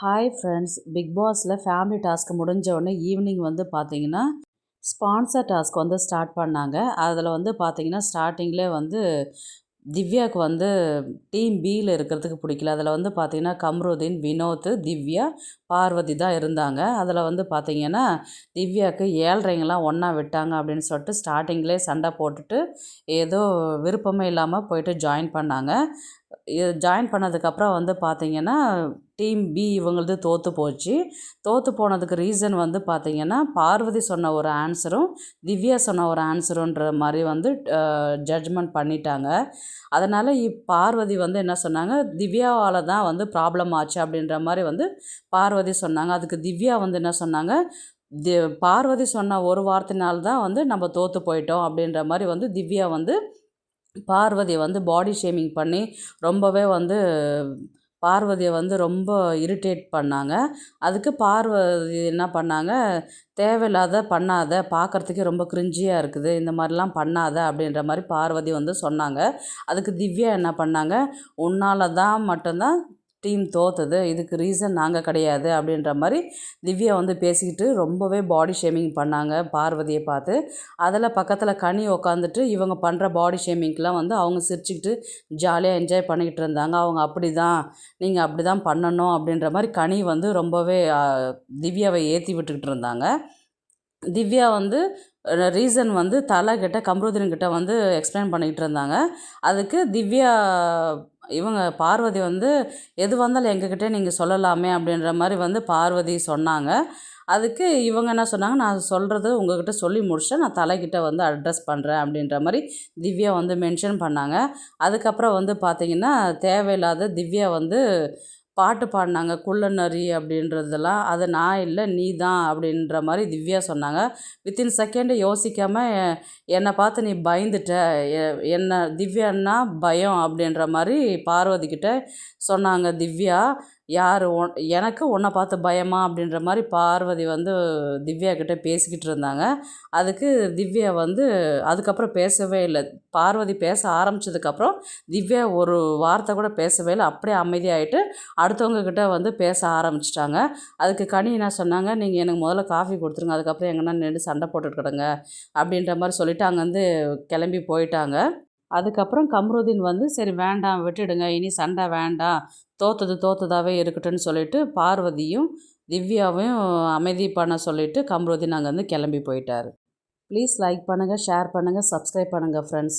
Hi friends Bigg பாஸில் family task முடிஞ்ச உடனே ஈவினிங் வந்து பார்த்தீங்கன்னா ஸ்பான்சர் டாஸ்க் வந்து ஸ்டார்ட் பண்ணாங்க. அதில் வந்து பார்த்தீங்கன்னா ஸ்டார்டிங்லேயே வந்து திவ்யாவுக்கு வந்து டீம் பியில் இருக்கிறதுக்கு பிடிக்கல. அதில் வந்து பார்த்திங்கன்னா கம்ருதீன் வினோத் திவ்யா பார்வதி தான் இருந்தாங்க. அதில் வந்து பார்த்திங்கன்னா திவ்யாவுக்கு ஏழ்ரைங்கெல்லாம் ஒன்றா விட்டாங்க அப்படின்னு சொல்லிட்டு ஸ்டார்டிங்லேயே சண்டை போட்டுட்டு ஏதோ விருப்பமே இல்லாமல் போயிட்டு ஜாயின் பண்ணாங்க. ஜாயின் பண்ணதுக்கப்புறம் வந்து பார்த்திங்கன்னா டீம் பி இவங்களது தோற்று போச்சு. தோற்று போனதுக்கு ரீசன் வந்து பார்த்திங்கன்னா பார்வதி சொன்ன ஒரு ஆன்சரும் திவ்யா சொன்ன ஒரு ஆன்சருன்ற மாதிரி வந்து ஜட்ஜ்மெண்ட் பண்ணிட்டாங்க. அதனால் பார்வதி வந்து என்ன சொன்னாங்க திவ்யாவால் தான் வந்து ப்ராப்ளம் ஆச்சு அப்படின்ற மாதிரி வந்து பார்வதி சொன்னாங்க. அதுக்கு திவ்யா வந்து என்ன சொன்னாங்க தி பார்வதி சொன்ன ஒரு வார்த்தைனால்தான் வந்து நம்ம தோற்று போயிட்டோம் அப்படின்ற மாதிரி வந்து திவ்யா வந்து பார்வதியை வந்து பாடி ஷேமிங் பண்ணி ரொம்பவே வந்து பார்வதியை வந்து ரொம்ப இரிட்டேட் பண்ணாங்க. அதுக்கு பார்வதி என்ன பண்ணாங்க? தேவையில்லாத பண்ணாத பார்க்குறதுக்கே ரொம்ப கிரிஞ்சியாக இருக்குது. இந்த மாதிரிலாம் பண்ணாத அப்படின்ற மாதிரி பார்வதி வந்து சொன்னாங்க. அதுக்கு திவ்யா என்ன பண்ணாங்க? உன்னால் தான் மட்டும்தான் டீம் தோற்றுது இதுக்கு ரீசன் நாங்கள் கிடையாது அப்படின்ற மாதிரி திவ்யா வந்து பேசிக்கிட்டு ரொம்பவே பாடி ஷேமிங் பண்ணாங்க பார்வதியை பார்த்து. அதில் பக்கத்தில் கனி உக்காந்துட்டு இவங்க பண்ணுற பாடி ஷேமிங்க்கெலாம் வந்து அவங்க சிரிச்சுக்கிட்டு ஜாலியாக என்ஜாய் பண்ணிக்கிட்டு இருந்தாங்க. அவங்க அப்படி தான் நீங்கள் அப்படி தான் பண்ணணும் அப்படின்ற மாதிரி கனி வந்து ரொம்பவே திவ்யாவை ஏற்றி விட்டுக்கிட்டு இருந்தாங்க. திவ்யா வந்து ரீசன் வந்து தலை கிட்ட கம்ருதீன் கிட்ட வந்து எக்ஸ்பிளைன் பண்ணிகிட்டு இருந்தாங்க. அதுக்கு திவ்யா இவங்க பார்வதி வந்து எது வந்தாலும் எங்ககிட்ட நீங்கள் சொல்லலாமே அப்படின்ற மாதிரி வந்து பார்வதி சொன்னாங்க. அதுக்கு இவங்க என்ன சொன்னாங்க நான் சொல்கிறது உங்ககிட்ட சொல்லி முடிச்சேன் நான் தலைக்கிட்ட வந்து அட்ரஸ் பண்ணுறேன் அப்படின்ற மாதிரி திவ்யா வந்து மென்ஷன் பண்ணாங்க. அதுக்கப்புறம் வந்து பார்த்திங்கன்னா தேவையில்லாத திவ்யா வந்து பாட்டு பாடினாங்க குள்ளநரி அப்படின்றதெல்லாம். அது நான் இல்லை நீ தான் அப்படின்ற மாதிரி திவ்யா சொன்னாங்க. வித்தின் செகண்டு யோசிக்காமல் என்னை பார்த்து நீ பயந்துட்ட. என்ன திவ்யான்னா பயம் அப்படின்ற மாதிரி பார்வதிக்கிட்ட சொன்னாங்க திவ்யா. யார் ஒன் எனக்கு உன்னை பார்த்து பயமா அப்படின்ற மாதிரி பார்வதி வந்து திவ்யா கிட்டே பேசிக்கிட்டு இருந்தாங்க. அதுக்கு திவ்யா வந்து அதுக்கப்புறம் பேசவே இல்லை. பார்வதி பேச ஆரம்பித்ததுக்கப்புறம் திவ்யா ஒரு வார்த்தை கூட பேசவே இல்லை. அப்படியே அமைதியாகிட்டு அடுத்தவங்கக்கிட்ட வந்து பேச ஆரம்பிச்சிட்டாங்க. அதுக்கு கனி என்ன சொன்னாங்க? நீங்கள் எனக்கு முதல்ல காஃபி கொடுத்துருங்க. அதுக்கப்புறம் எங்கன்னா நின்று சண்டை போட்டுக்கிடுங்க அப்படின்ற மாதிரி சொல்லிவிட்டு அங்கேருந்து கிளம்பி போயிட்டாங்க. அதுக்கப்புறம் கம்ருதீன் வந்து சரி வேண்டாம் விட்டுடுங்க. இனி சண்டை வேண்டாம். தோத்தது தோத்ததாகவே இருக்கட்டும்னு சொல்லிட்டு பார்வதியும் திவ்யாவையும் அமைதி பண்ண சொல்லிவிட்டு கம்ருதீன் அங்கேருந்து கிளம்பி போயிட்டார். ப்ளீஸ் லைக் பண்ணுங்கள் ஷேர் பண்ணுங்கள் சப்ஸ்கிரைப் பண்ணுங்கள் ஃப்ரெண்ட்ஸ்